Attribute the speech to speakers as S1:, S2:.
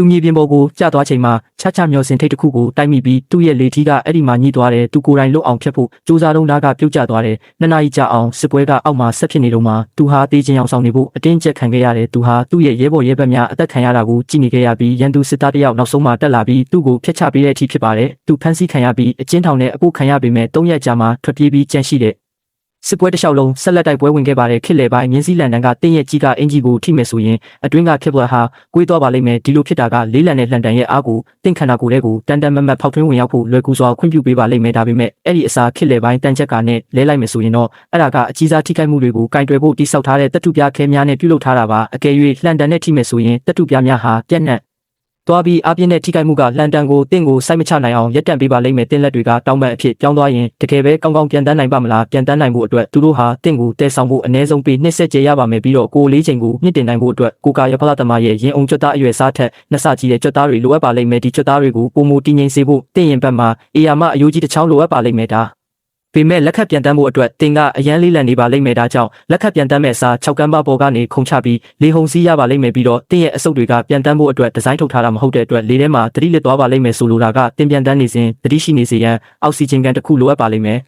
S1: သူမြေပြင်ပေါ်ကိုကျသွားချိန်မှာချာချမျောစင်ထိတ်တစ်ခုကိုတိုက်မိပြီးသူ့ရဲ့လေထီးကအဲ့ဒီမှာညှိသွားတယ်သူကိုယ်တိုင်လွတ်အောင်ဖြတ်ဖို့စူးစမ်းတော့နားကပြုတ်ကျသွားတယ်နှစ်နာရီကြာအောင်စစ်ပွဲကအောက်မှာဆက်ဖြစ်နေတော့မှသူဟာတေးချင်းအောင်ဆောင်နေဖို့အတင်းကျပ်ခံခဲ့ရတယ်သူဟာသူ့ရဲ့ရဲဘော်ရဲဘက်များအသက်ခံရတာကိုကြည့်နေခဲ့ရပြီးရန်သူစစ်သားတစ်ယောက်နောက်ဆုံးမှတက်လာပြီးသူ့ကိုဖျက်ချပေးတဲ့အထိဖြစ်ပါတယ်သူဖမ်းဆီးခံရပြီးအကျဉ်းထောင်နဲ့အပုတ်ခံရပေမဲ့၃ရက်ကြာမှထွက်ပြေးပြီးကြန့်ရှိတဲ့ စစ်ပွဲတစ်လျှောက်လုံးဆက်လက်တိုက်ပွဲဝင်ခဲ့ပါတယ်ခစ်လေပိုင်းမြင်းစည်းလန်တန်းကတင်းရဲ့ကြီးကအင်ဂျီကိုထိမယ်ဆိုရင်အတွင်းကဖြစ်ပွားဟာကွေးသွားပါလိမ့်မယ်ဒီလိုဖြစ်တာကလေးလံတဲ့လှန်တန်ရဲ့အားကိုတင့်ခန္ဓာကိုယ်လေးကိုတန်တန်မတ်မတ်ဖောက်ထွင်းဝင်ရောက်ဖို့လွယ်ကူစွာခွင့်ပြုပေးပါလိမ့်မယ်ဒါပေမဲ့အဲ့ဒီအစားခစ်လေပိုင်းတန်ချက်ကနဲ့လဲလိုက်မယ်ဆိုရင်တော့အဲ့ဒါကအကြီးစားထိခိုက်မှုတွေကိုကင်တွယ်ဖို့တိစောက်ထားတဲ့တပ်ထုပြခဲများနဲ့ပြုလုပ်ထားတာပါအကယ်၍လှန်တန်နဲ့ထိမယ်ဆိုရင်တပ်ထုပြများဟာပြက်နှက် သွားပြီးအပြင်းနဲ့ထိခိုက်မှုကလန်တန်ကိုတင့်ကိုစိုက်မချနိုင်အောင်ရက်တန့်ပေးပါလိမ့်မယ်တင်းလက်တွေကတောင်းပန်အဖြစ်ပြောင်းသွားရင်တကယ်ပဲကောင်းကောင်းပြန်တန်းနိုင်ပါမလားပြန်တန်းနိုင်ဖို့အတွက်သူတို့ဟာတင့်ကိုတဲဆောင်ဖို့အ ਨੇ ဆုံးပေးနှစ်ဆက်ကျေရပါမယ်ပြီးတော့ကိုလေးချိန်ကိုမြင့်တင်နိုင်ဖို့အတွက်ကိုကာရဖလာသမားရဲ့ရင်အောင်ကြွတ်သားအရွယ်စားထက်နှစ်ဆကြီးတဲ့ကြွတ်သားတွေလိုအပ်ပါလိမ့်မယ်ဒီကြွတ်သားတွေကိုပုံမူတည်ငြိမ်စေဖို့တင့်ရင်ဘက်မှာအေယာမအယိုးကြီးတစ်ချောင်းလိုအပ်ပါလိမ့်မယ်ဒါ ပေမဲ့လက်ခတ်ပြန်တန်းဖို့အတွက်တင်ကအရန်လေးလံနေပါလိမ့်မယ်ဒါကြောင့်လက်ခတ်ပြန်တန်းမဲ့အစား6ကမ်းပါပေါ်ကနေခုံချပြီးလေဟုန်စီးရပါလိမ့်မယ်ပြီးတော့တင်ရဲ့အစုပ်တွေကပြန်တန်းဖို့အတွက်ဒီဇိုင်းထုတ်ထားတာမဟုတ်တဲ့အတွက်လေထဲမှာတတိလစ်သွားပါလိမ့်မယ်ဆိုလိုတာကတင်ပြန်တန်းနေစဉ်တတိရှိနေစေရန်အောက်ဆီဂျင်ကန်တစ်ခုလိုအပ်ပါလိမ့်မယ်